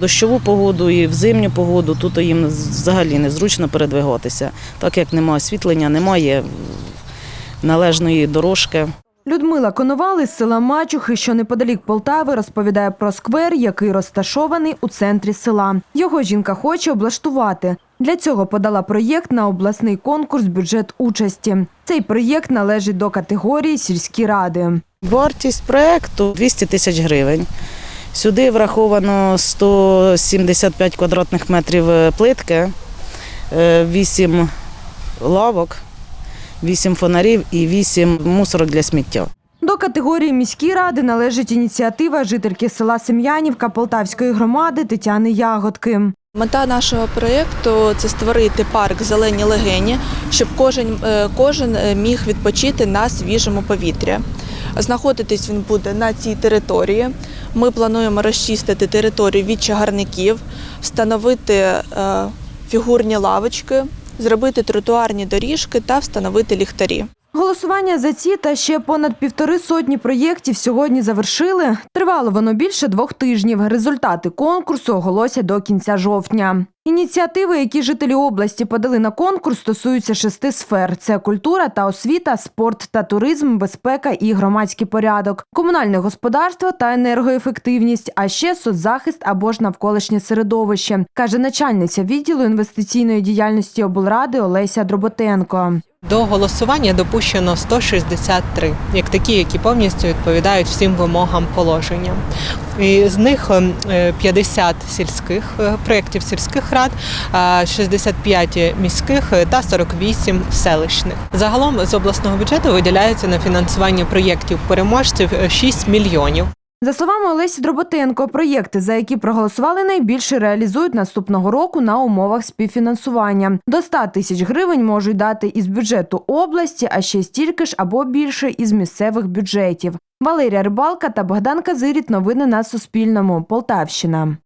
Дощову погоду і в зимню погоду тут їм взагалі незручно передвигатися, так як немає освітлення, немає належної дорожки. Людмила Коновал із села Мачухи, що неподалік Полтави, розповідає про сквер, який розташований у центрі села. Його жінка хоче облаштувати. Для цього подала проєкт на обласний конкурс бюджет участі. Цей проєкт належить до категорії сільські ради. Вартість проєкту 200 тисяч гривень. Сюди враховано 175 квадратних метрів е, плитки, 8 лавок, 8 фонарів і 8 мусорок для сміття. До категорії міські ради належить ініціатива жительки села Сем'янівка Полтавської громади Тетяни Ягодки. Мета нашого проєкту це створити парк зелені легені, щоб кожен, е, кожен е, міг відпочити на свіжому повітрі. Знаходитись він буде на цій території. Ми плануємо розчистити територію від чагарників, встановити е, фігурні лавочки, зробити тротуарні доріжки та встановити ліхтарі. Голосування за ці та ще понад півтори сотні проєктів сьогодні завершили. Тривало воно більше двох тижнів. Результати конкурсу оголосять до кінця жовтня. Ініціативи, які жителі області подали на конкурс, стосуються шести сфер: це культура та освіта, спорт та туризм, безпека і громадський порядок, комунальне господарство та енергоефективність, а ще соцзахист або ж навколишнє середовище, каже начальниця відділу інвестиційної діяльності облради Олеся Дроботенко. До голосування допущено 163, як такі, які повністю відповідають всім вимогам положення. З них е, 50 сільських е, проєктів сільських рад, а 65 міських е, та 48 селищних. Загалом з обласного бюджету виділяється на фінансування проєктів переможців е, 6 мільйонів. За словами Олесі Дроботенко, проєкти, за які проголосували найбільше, реалізують наступного року на умовах співфінансування. До 100 тисяч гривень можуть дати із бюджету області, а ще стільки ж або більше із місцевих бюджетів. Валерія Рибалка та Богдан Казиріт. Новини на Суспільному. Полтавщина.